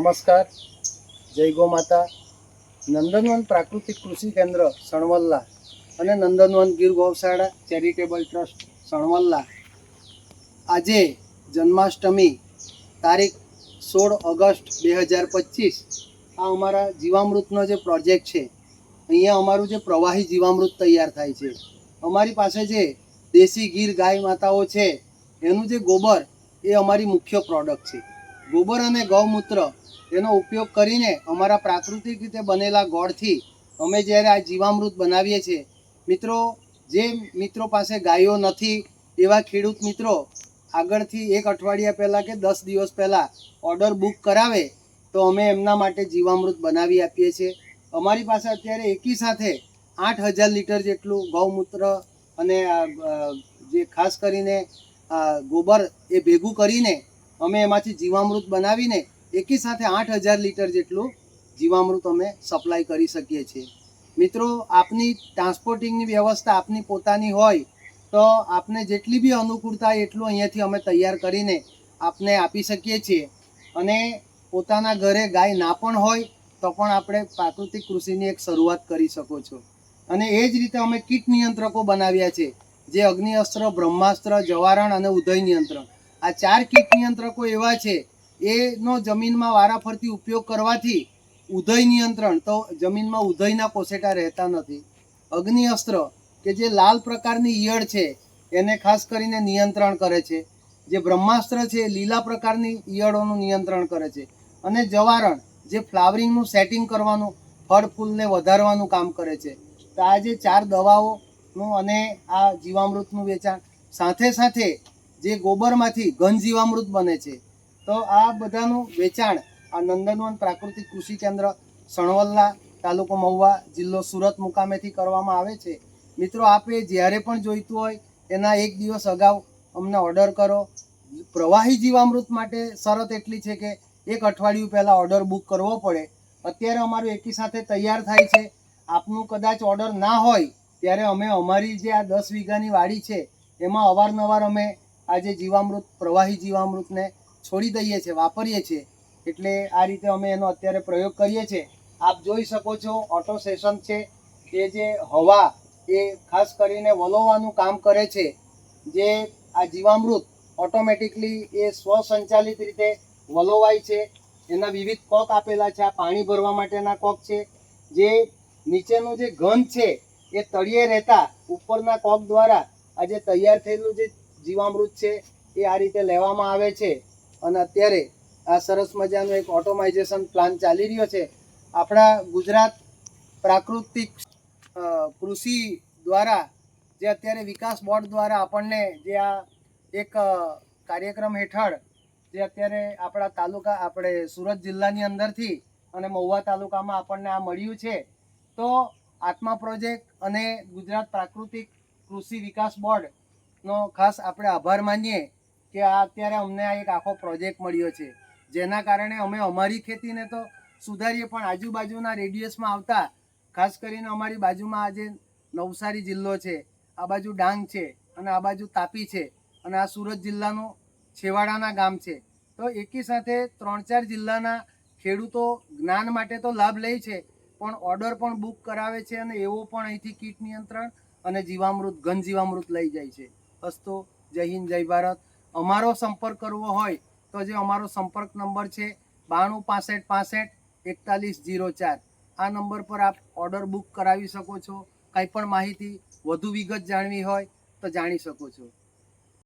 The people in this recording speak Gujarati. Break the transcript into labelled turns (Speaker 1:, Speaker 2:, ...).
Speaker 1: નમસ્કાર. જય ગો માતા. નંદનવન પ્રાકૃતિક કૃષિ કેન્દ્ર, સણવલ્લા અને નંદનવન ગીર ગૌશાળા ચેરિટેબલ ટ્રસ્ટ, સણવલ્લા. આજે જન્માષ્ટમી તારીખ સોળ ઓગસ્ટ બે હજાર પચીસ. આ અમારા જીવામૃતનો જે પ્રોજેક્ટ છે, અહીંયા અમારું જે પ્રવાહી જીવામૃત તૈયાર થાય છે. અમારી પાસે જે દેશી ગીર ગાય માતાઓ છે, એનું જે ગોબર, એ અમારી મુખ્ય પ્રોડક્ટ છે. ગોબર અને ગૌમૂત્ર એનો ઉપયોગ કરીને અમારા પ્રાકૃતિક રીતે બનેલા ગોળથી અમે જ્યારે આ જીવામૃત બનાવીએ છીએ, મિત્રો, જે મિત્રો પાસે ગાયો નથી, એવા ખેડૂત મિત્રો આગળથી એક અઠવાડિયા પહેલાં કે દસ દિવસ પહેલાં ઓર્ડર બુક કરાવે, તો અમે એમના માટે જીવામૃત બનાવી આપીએ છીએ. અમારી પાસે અત્યારે એકી સાથે આઠ હજાર લીટર જેટલું ગૌમૂત્ર અને જે ખાસ કરીને ગોબર એ ભેગું કરીને અમે એમાંથી જીવામૃત બનાવીને એકી સાથે આઠ હજાર લીટર જેટલું જીવામૃત અમે સપ્લાય કરી શકીએ છીએ. મિત્રો, આપની ટ્રાન્સપોર્ટિંગની વ્યવસ્થા આપની પોતાની હોય તો આપને જેટલી બી અનુકૂળતા એટલું અહીંયાથી અમે તૈયાર કરીને આપને આપી શકીએ છીએ. અને પોતાના ઘરે ગાય ના પણ હોય તો પણ આપણે પ્રાકૃતિક કૃષિની એક શરૂઆત કરી શકો છો. અને એ જ રીતે અમે કીટ નિયંત્રકો બનાવ્યા છે, જે અગ્નિ અસ્ત્ર, બ્રહ્માસ્ત્ર, જવારણ અને ઉદય નિયંત્રણ. આ ચાર કીટ નિયંત્રકો એવા છે, એનો જમીનમાં વારાફરતી ઉપયોગ કરવાથી ઉદય નિયંત્રણ, તો જમીનમાં ઉદયના કોસેટા રહેતા નથી. અગ્નિ અસ્ત્ર કે જે લાલ પ્રકારની ઈયળ છે, એને ખાસ કરીને નિયંત્રણ કરે છે. જે બ્રહ્માસ્ત્ર છે લીલા પ્રકારની ઈયળોનું નિયંત્રણ કરે છે. અને જવારણ, જે ફ્લાવરિંગનું સેટિંગ કરવાનું, ફળ, ફૂલને વધારવાનું કામ કરે છે. તો આ જે ચાર દવાઓનું અને આ જીવામૃતનું વેચાણ, સાથે સાથે જે ગોબરમાંથી ઘન જીવામૃત બને છે. તો આ બધાનું વેચાણ આ નંદનવન પ્રાકૃતિક કૃષિ કેન્દ્ર સણવલ્લા તાલુકો મહુવા જિલ્લો સુરત મુકામેથી કરવામાં આવે છે. મિત્રો, આપે જ્યારે પણ જોઈતું હોય એના એક દિવસ અગાઉ અમને ઓર્ડર કરો. પ્રવાહી જીવામૃત માટે શરત એટલી છે કે એક અઠવાડિયું પહેલાં ઓર્ડર બુક કરવો પડે. અત્યારે અમારું એકી સાથે તૈયાર થાય છે. આપનું કદાચ ઓર્ડર ના હોય, ત્યારે અમે અમારી જે આ દસ વીઘાની વાડી છે, એમાં અવારનવાર અમે આ જે જીવામૃત, પ્રવાહી જીવામૃતને છોડી દઈએ છીએ, વાપરીએ છીએ. એટલે આ રીતે અમે એનો અત્યારે પ્રયોગ કરીએ છીએ. આપ જોઈ શકો છો ઓટો સેશન છે એ જે હવા એ ખાસ કરીને વલોવાનું કામ કરે છે, જે આ જીવામૃત ઓટોમેટિકલી એ સ્વસંચાલિત રીતે વલોવાય છે. એના વિવિધ કોક આપેલા છે, આ પાણી ભરવા માટેના કોક છે, જે નીચેનું જે ઘન છે, એ તળિયે રહેતા ઉપરના કોક દ્વારા આ જે તૈયાર થયેલું જે જીવામૃત છે, એ આ રીતે લેવામાં આવે છે. અને અત્યારે આ સરસ મજાનો એક ઓટોમાઇઝેશન પ્લાન ચાલી રહ્યો છે. આપણા ગુજરાત પ્રાકૃતિક કૃષિ દ્વારા, જે અત્યારે વિકાસ બોર્ડ દ્વારા આપણને જે આ એક કાર્યક્રમ હેઠળ, જે અત્યારે આપણા તાલુકા, આપણે સુરત જિલ્લાની અંદરથી અને મહુવા તાલુકામાં આપણને આ મળ્યું છે. તો આત્મા પ્રોજેક્ટ અને ગુજરાત પ્રાકૃતિક કૃષિ વિકાસ બોર્ડનો ખાસ આપણે આભાર માનીએ કે આ અત્યારે અમને આ એક આખો પ્રોજેક્ટ મળ્યો છે. જેના કારણે અમે અમારી ખેતીને તો સુધારીએ, પણ આજુબાજુના રેડિયસમાં આવતા, ખાસ કરીને અમારી બાજુમાં આજે નવસારી જિલ્લો છે, આ બાજુ ડાંગ છે અને આ બાજુ તાપી છે અને આ સુરત જિલ્લાનું છેવાડાના ગામ છે. તો એકી સાથે ત્રણ ચાર જિલ્લાના ખેડૂતો જ્ઞાન માટે તો લાભ લે છે, પણ ઓર્ડર પણ બુક કરાવે છે અને એવો પણ અહીંથી કીટ નિયંત્રણ અને જીવામૃત, ઘન જીવામૃત લઈ જાય છે. અસ્તો. જય હિન્દ, જય ભારત. અમારો સંપર્ક કરવો હોય તો જે અમારો સંપર્ક નંબર છે બાણું પાસઠ પાસઠ એકતાલીસ જીરો ચાર. આ નંબર પર આપ ઓર્ડર બુક કરાવી શકો છો. કંઈ પણ માહિતી વધુ વિગત જાણવી હોય તો જાણી શકો છો.